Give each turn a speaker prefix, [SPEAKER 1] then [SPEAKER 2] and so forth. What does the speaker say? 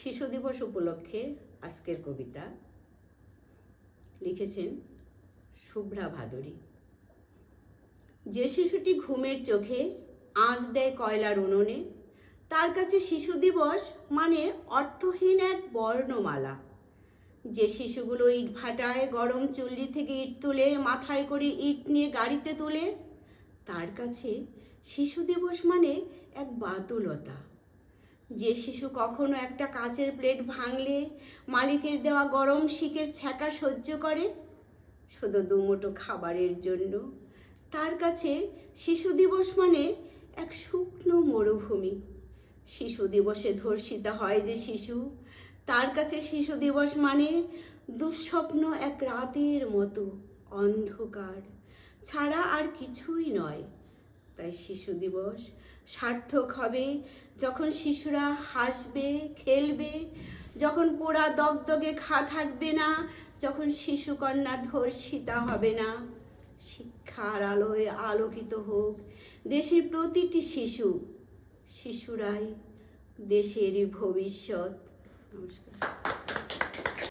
[SPEAKER 1] শিশু দিবস উপলক্ষে আজকের কবিতা লিখেছেন শুভ্রা ভাদুরী। যে শিশুটি ঘুমের চোখে আঁচ দেয় কয়লার উনুনে, তার কাছে শিশু দিবস মানে অর্থহীন এক বর্ণমালা। যে শিশুগুলো ইট ভাটায়, গরম চুল্লি থেকে ইট তুলে, মাথায় করে ইট নিয়ে গাড়িতে তুলে, তার কাছে শিশু দিবস মানে এক বাতুলতা যে শিশু কখনো একটা কাঁচের প্লেট ভাঙলে মালিকের দেওয়া গরম শিকের ছ্যাঁকা সহ্য করে? শুধু দুমুঠো খাবারের জন্য। তার কাছে শিশু দিবস মানে এক শুকনো মরুভূমি। শিশু দিবসে ধর্ষিতা হয় যে শিশু। তার কাছে শিশু দিবস মানে দুঃস্বপ্ন এক রাতের মতো অন্ধকার। ছাড়া আর কিছুই নয়। তাই শিশু দিবস সার্থক হবে। যখন শিশুরা হাসবে, খেলবে, যখন পোড়া দগদগে খা থাকবে না, যখন শিশুকন্যা ধর্ষিতা হবে না, শিক্ষার আলোয় আলোকিত হোক দেশের প্রতিটি শিশু, শিশুরাই দেশেরই ভবিষ্যৎ। নমস্কার।